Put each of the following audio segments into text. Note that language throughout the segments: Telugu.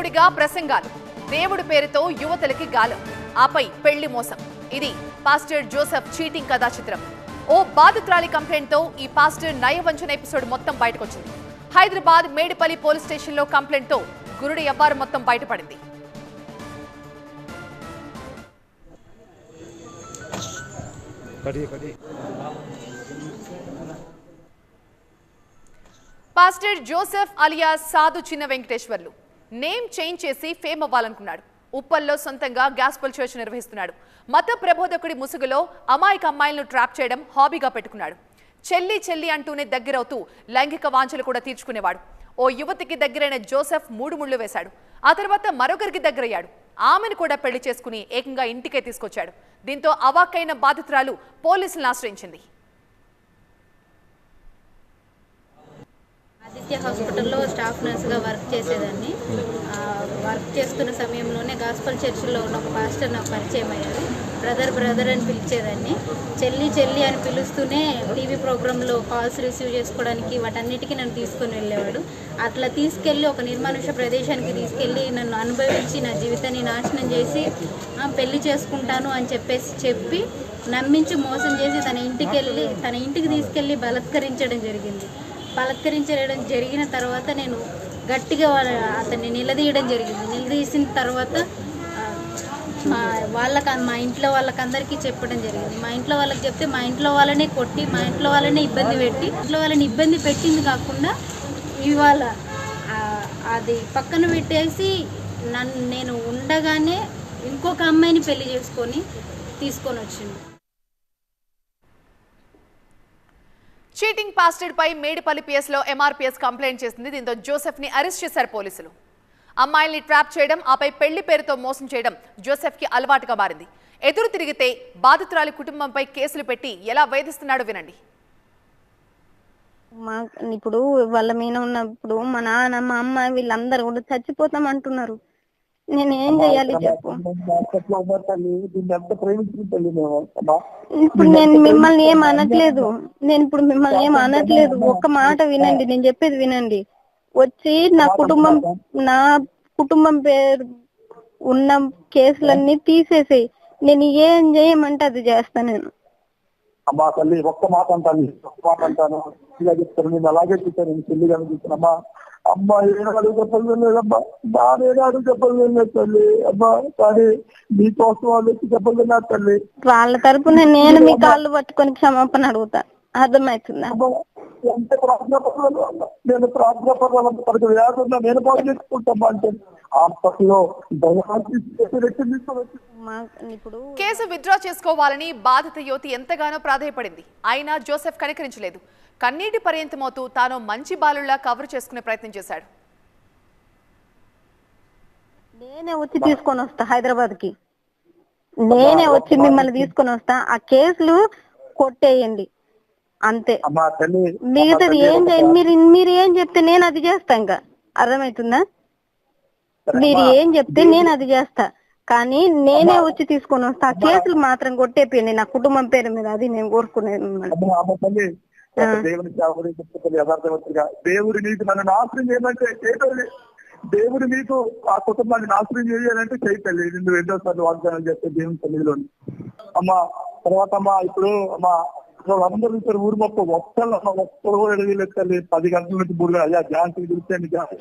వరుసగా ప్రసంగాలు. దేవుడి పేరుతో యువతలకి గాలం. ఆపై పెళ్ళి మోసం. ఇది పాస్టర్ జోసెఫ్ చీటింగ్ కథా చిత్రం ఓ బాధితురాలి కంప్లైంట్తో ఈ పాస్టర్ నయవంచన ఎపిసోడ్ మొత్తం బయటకొచ్చింది. హైదరాబాద్ మేడిపల్లి పోలీస్ స్టేషన్లో కంప్లైంట్తో గురుడి ఎవ్వారు మొత్తం బయటపడింది. Pastor Joseph alias Sadhu Chinna Venkateswarlu. Name change చేసి ఫేమ్ అవ్వాలనుకున్నాడు. ఉప్పల్లో సొంతంగా గ్యాస్పల్ చర్చ్ నిర్వహిస్తున్నాడు. మత ప్రబోధకుడి ముసుగులో అమాయక అమ్మాయిలను ట్రాప్ చేయడం హాబీగా పెట్టుకున్నాడు. చెల్లి చెల్లి అంటూనే దగ్గరవుతూ లైంగిక వాంఛలు కూడా తీర్చుకునేవాడు. ఓ యువతికి దగ్గరైన జోసెఫ్ మూడు ముళ్ళు వేశాడు. ఆ తర్వాత మరొకరికి దగ్గరయ్యాడు. ఆమెను కూడా పెళ్ళి చేసుకుని ఏకంగా ఇంటికే తీసుకొచ్చాడు. దీంతో అవాక్కైన బాధితురాలు పోలీసులను ఆశ్రయించింది. ఆదిత్య హాస్పిటల్లో స్టాఫ్ నర్స్గా వర్క్ చేసేదాన్ని. వర్క్ చేస్తున్న సమయంలోనే గాస్పల్ చర్చిలో ఉన్న ఒక పాస్టర్ నాకు పరిచయం అయ్యారు బ్రదర్ బ్రదర్ అని పిలిచేదాన్ని. చెల్లి చెల్లి అని పిలుస్తూనే టీవీ ప్రోగ్రాంలో కాల్స్ రిసీవ్ చేసుకోవడానికి వాటన్నిటికీ నన్ను తీసుకొని వెళ్ళేవాడు. అట్లా తీసుకెళ్ళి ఒక నిర్మానుష ప్రదేశానికి తీసుకెళ్ళి నన్ను అనుభవించి నా జీవితాన్ని నాశనం చేసి పెళ్ళి చేసుకుంటాను అని చెప్పేసి చెప్పి నమ్మించి మోసం చేసి తన ఇంటికి వెళ్ళి తన ఇంటికి తీసుకెళ్ళి బలత్కరించడం జరిగింది. బలత్కరించడం జరిగిన తర్వాత నేను గట్టిగా వాళ్ళ- అతన్ని నిలదీయడం జరిగింది. నిలదీసిన తర్వాత మా వాళ్ళకి మా ఇంట్లో వాళ్ళకందరికీ చెప్పడం జరిగింది. మా ఇంట్లో వాళ్ళకి చెప్తే మా ఇంట్లో వాళ్ళనే కొట్టి మా ఇంట్లో వాళ్ళనే ఇబ్బంది పెట్టి ఇంట్లో వాళ్ళని ఇబ్బంది పెట్టింది కాకుండా ఇవాళ అది పక్కన పెట్టేసి నన్ను నేను ఉండగానే ఇంకొక అమ్మాయిని పెళ్ళి చేసుకొని తీసుకొని వచ్చింది. చీటింగ్ పాస్టెడ్ పై మేడిపల్లి పిఎస్లో ఎంఆర్పీఎస్ కంప్లైంట్ చేసింది. దీంతో జోసెఫ్ని అరెస్ట్ చేశారు పోలీసులు. అమ్మాయిల్ని ట్రాప్ చేయడం ఆపై పెళ్ళి పేరుతో మోసం చేయడం జోసెఫ్కి అలవాటుగా మారింది. ఎదురు తిరిగితే బాధితురాలి కుటుంబంపై కేసులు పెట్టి ఎలా వేధిస్తున్నాడో వినండి. మా ఇప్పుడు వాళ్ళ మీద ఉన్నప్పుడు మా నాన్న మా అమ్మ వీళ్ళందరూ కూడా చచ్చిపోతాం అంటున్నారు. నేను ఏం చెయ్యాలి చెప్పు? ఇప్పుడు నేను మిమ్మల్ని ఏం అనట్లేదు. నేను ఇప్పుడు మిమ్మల్ని ఏం అనట్లేదు. ఒక్క మాట వినండి. నేను చెప్పేది వినండి. వచ్చి నా కుటుంబం నా కుటుంబం పేరు ఉన్న కేసులన్నీ తీసేసేయి. నేను ఏం చేయమంటే అది చేస్తా నేను. అమ్మా తల్లి ఒక్క మాట అంటాను ఒక్క మాట అంటాను. ఇలా చెప్తాను నేను అలాగే చెప్తాను నేను చెల్లిగా చెప్తాను అమ్మా అమ్మా ఏనాడు చెప్పలేదు లేదమ్మా నానేనాడు చెప్పలేదు లేదు తల్లి. అమ్మా కానీ నీకోసం వాళ్ళు వచ్చి చెప్పలేదు తల్లి. వాళ్ళ తరపున నేను మీ కాళ్ళు పట్టుకొని క్షమాపణ అడుగుతా. అర్థమవుతుందా? ఎంత ప్రార్థన పర్వాలేదు అమ్మా నేను ప్రార్థన పర్వాలంటే తనకు వ్యాధి ఉన్నా నేను బాగా చేసుకుంటామా అంటే మా ఇప్పుడు కేసు విత్డ్రా చేసుకోవాలని బాధిత యువతి ఎంతగానో ప్రాధాయపడింది. అయినా జోసెఫ్ కనికరించలేదు. కన్నీటి పర్యంతమవుతూ తాను మంచి బాలుల్లా కవర్ చేసుకునే ప్రయత్నం చేశాడు. నేనే వచ్చి తీసుకొని వస్తా హైదరాబాద్కి నేనే వచ్చి మిమ్మల్ని తీసుకొని వస్తా. ఆ కేసులు కొట్టేయండి. అంతే. మిగతాది ఏం మీరు మీరు ఏం చెప్తే నేను అది చేస్తా ఇంకా. అర్థమవుతుందా? మీరు ఏం చెప్తే నేను అది చేస్తా. కానీ నేనే వచ్చి తీసుకొని వస్తా. కేసులు మాత్రం కొట్టేపోయింది నా కుటుంబం పేరు మీద అది నేను కోరుకునేది దేవుని దేవుడి నీకు నన్ను నాశనం చేయమంటే దేవుడు నీకు ఆ కుటుంబాన్ని నాశనం చేయాలంటే చేయటల్లి నిన్ను రెండో సార్లు వాగ్దానం చేస్తే దేవుని సన్నిధిలోని. అమ్మ తర్వాత అమ్మ ఇప్పుడు అమ్మ వాళ్ళందరూ ఇద్దరు ఊరు మొత్తం ఒక్కళ్ళు ఒక్కరు కూడా ఎడగలేదు తల్లి పది గంటల నుంచి మూడు అయ్యా ఝాన్సీ పిలిస్తే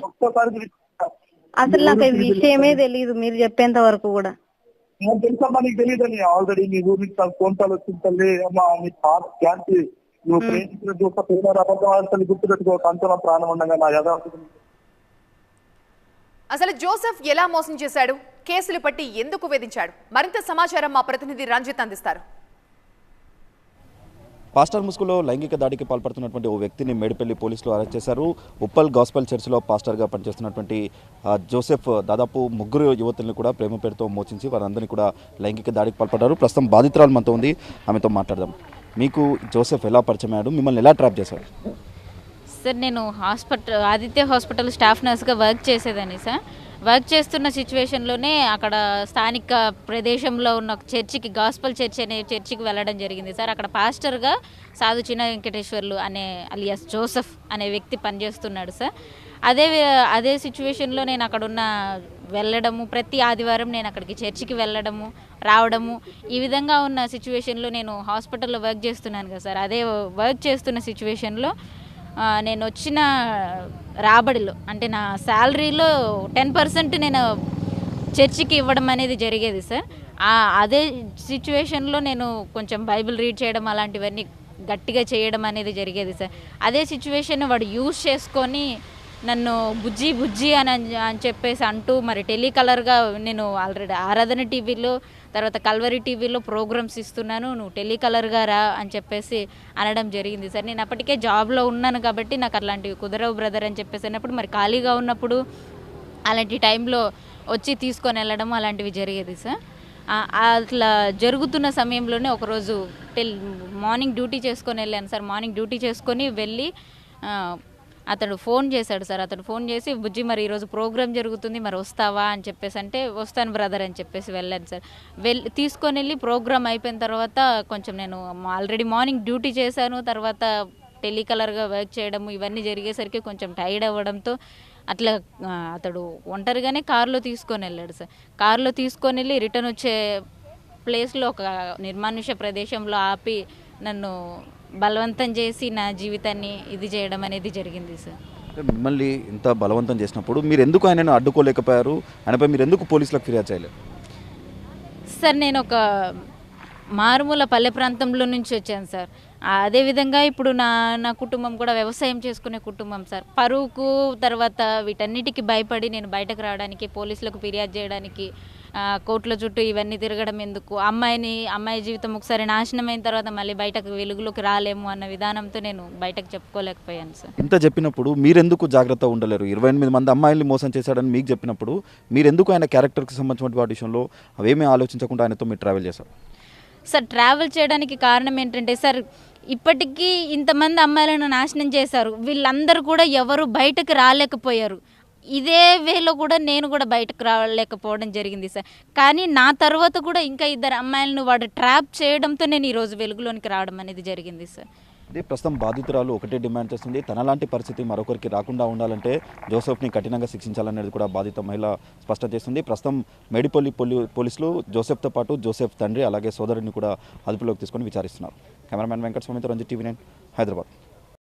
ఒక్కసారి అసలు నాకు ఈ విషయమే తెలియదు మీరు చెప్పేంత వరకు కూడా. నాకు తెలుసమ్మా నీకు తెలియదని ఆల్రెడీ నీ ఊరి నుంచి నాకు ఫోన్ కాల్ వచ్చింది తల్లి. అమ్మా నీ పాత శాంతి నువ్వు ప్రేమించిన చూస్తే ప్రేమ అబద్ధం ఆడతల్లి గుర్తుపెట్టుకో. కంచన ప్రాణం ఉండగా నా యథార్థం అసలు జోసెఫ్ ఎలా మోసం చేశాడు? కేసులు పట్టి ఎందుకు వేధించాడు? మరింత సమాచారం మా ప్రతినిధి రంజిత్ అందిస్తారు. పాస్టర్ ముసుగులో లైంగిక దాడికి పాల్పడుతున్నటువంటి ఓ వ్యక్తిని మేడిపల్లి పోలీసులు అరెస్ట్ చేశారు. ఉప్పల్ గాస్పల్ చర్చ్లో పాస్టర్గా పనిచేస్తున్నటువంటి జోసెఫ్ దాదాపు ముగ్గురు యువతుల్ని కూడా ప్రేమ పేరుతో మోచించి వారందరినీ కూడా లైంగిక దాడికి పాల్పడ్డారు. ప్రస్తుతం బాధితురాలు మనతో ఉంది. ఆమెతో మాట్లాడదాం. మీకు జోసెఫ్ ఎలా పరిచయమయ్యాడు మిమ్మల్ని ఎలా ట్రాప్ చేశాడు? సార్ నేను హాస్పిటల్ ఆదిత్య హాస్పిటల్ స్టాఫ్ నర్స్గా వర్క్ చేసేదాన్ని సార్. వర్క్ చేస్తున్న సిచ్యువేషన్లోనే అక్కడ స్థానిక ప్రదేశంలో ఉన్న చర్చికి గాస్పల్ చర్చ్ అనే చర్చికి వెళ్ళడం జరిగింది. సార్ అక్కడ పాస్టర్గా సాధు చిన్న వెంకటేశ్వర్లు అనే అలియాస్ జోసెఫ్ అనే వ్యక్తి పనిచేస్తున్నాడు సార్. అదే అదే సిచ్యువేషన్లో నేను అక్కడ ఉన్న వెళ్ళడము ప్రతి ఆదివారం నేను అక్కడికి చర్చికి వెళ్ళడము రావడము ఈ విధంగా ఉన్న సిచ్యువేషన్లో నేను హాస్పిటల్లో వర్క్ చేస్తున్నాను కదా సార్. అదే వర్క్ చేస్తున్న సిచ్యువేషన్లో నేను వచ్చిన రాబడిలో అంటే నా శాలరీలో టెన్ పర్సెంట్ నేను చర్చికి ఇవ్వడం అనేది జరిగేది సార్. అదే సిచ్యువేషన్లో నేను కొంచెం బైబిల్ రీడ్ చేయడం అలాంటివన్నీ గట్టిగా చేయడం అనేది జరిగేది సార్. అదే సిచ్యువేషన్ వాడు యూజ్ చేసుకొని నన్ను బుజ్జి బుజ్జి అని అని- అని చెప్పేసి అంటూ మరి టెలికలర్గా నేను ఆల్రెడీ ఆరాధన టీవీలో తర్వాత కల్వరి టీవీలో ప్రోగ్రామ్స్ ఇస్తున్నాను నువ్వు టెలికలర్గా రా అని చెప్పేసి అనడం జరిగింది. సార్ నేను అప్పటికే జాబ్లో ఉన్నాను కాబట్టి నాకు అట్లాంటివి కుదరవు బ్రదర్ అని చెప్పేసి అన్నప్పుడు మరి ఖాళీగా ఉన్నప్పుడు అలాంటి టైంలో వచ్చి తీసుకొని వెళ్ళడం అలాంటివి జరిగేది సార్. అట్లా జరుగుతున్న సమయంలోనే ఒకరోజు టెల్ మార్నింగ్ డ్యూటీ చేసుకొని వెళ్ళాను సార్. మార్నింగ్ డ్యూటీ చేసుకొని వెళ్ళి అతడు ఫోన్ చేశాడు సార్. అతడు ఫోన్ చేసి బుజ్జి మరి ఈరోజు ప్రోగ్రామ్ జరుగుతుంది మరి వస్తావా? అని చెప్పేసి అంటే వస్తాను బ్రదర్ అని చెప్పేసి వెళ్ళాను సార్. వెళ్ళి తీసుకొని వెళ్ళి ప్రోగ్రామ్ అయిపోయిన తర్వాత కొంచెం నేను ఆల్రెడీ మార్నింగ్ డ్యూటీ చేశాను. తర్వాత టెలికలర్గా వర్క్ చేయడము ఇవన్నీ జరిగేసరికి కొంచెం టైర్డ్ అవ్వడంతో అట్లా అతడు ఒంటరిగానే కారులో తీసుకొని వెళ్ళాడు సార్. కారులో తీసుకొని వెళ్ళి రిటర్న్ వచ్చే ప్లేస్లో ఒక నిర్మానుష్య ప్రదేశంలో ఆపి నన్ను బలవంతం చేసి నా జీవితాన్ని ఇది చేయడం అనేది జరిగింది సార్ మిమ్మల్ని ఇంత బలవంతం చేసినప్పుడు మీరు ఎందుకు ఆయనను అడ్డుకోలేకపోయారు? ఆయనపై మీరు ఎందుకు పోలీసులకు ఫిర్యాదు చేయలేదు? సార్ నేను ఒక మారుమూల పల్లె ప్రాంతంలో నుంచి వచ్చాను సార్ అదేవిధంగా ఇప్పుడు నా నా కుటుంబం కూడా వ్యవసాయం చేసుకునే కుటుంబం సార్ పరువుకు తర్వాత వీటన్నిటికీ భయపడి నేను బయటకు రావడానికి పోలీసులకు ఫిర్యాదు చేయడానికి కోర్టుల చుట్టూ ఇవన్నీ తిరగడం ఎందుకు? అమ్మాయిని అమ్మాయి జీవితం ఒకసారి నాశనం అయిన తర్వాత మళ్ళీ బయటకు వెలుగులోకి రాలేము అన్న విధానంతో నేను బయటకు చెప్పుకోలేకపోయాను సార్. ఇంత చెప్పినప్పుడు మీరెందుకు జాగ్రత్త ఉండలేరు? ఇరవై ఎనిమిది మంది అమ్మాయిల్ని మోసం చేశాడని మీకు చెప్పినప్పుడు మీరెందుకు ఆయన క్యారెక్టర్కి సంబంధించిన వాటి విషయంలో అవేమీ ఆలోచించకుండా ఆయనతో మీరు ట్రావెల్ చేశారు? సార్ ట్రావెల్ చేయడానికి కారణం ఏంటంటే సార్ ఇప్పటికీ ఇంతమంది అమ్మాయిలను నాశనం చేశారు. వీళ్ళందరూ కూడా ఎవరు బయటకు రాలేకపోయారు. ఇదే వేలో కూడా నేను కూడా బయటకు రాలేకపోవడం జరిగింది సార్. కానీ నా తర్వాత కూడా ఇంకా ఇద్దరు అమ్మాయిలను వాడు ట్రాప్ చేయడంతో నేను ఈరోజు వెలుగులోనికి రావడం అనేది జరిగింది సార్. ఇది ప్రస్తుతం బాధితురాలు ఒకటే డిమాండ్ చేస్తుంది. తనలాంటి పరిస్థితి మరొకరికి రాకుండా ఉండాలంటే జోసెఫ్ని కఠినంగా శిక్షించాలనేది కూడా బాధిత మహిళ స్పష్టం చేస్తుంది. ప్రస్తుతం మేడిపల్లి పోలీ పోలీసులు జోసెఫ్తో పాటు జోసెఫ్ తండ్రి అలాగే సోదరుడిని కూడా అదుపులోకి తీసుకొని విచారిస్తున్నారు. కెమెరామ్యాన్ వెంకట స్వామితో రంజిత్ టీవీ నైన్ హైదరాబాద్.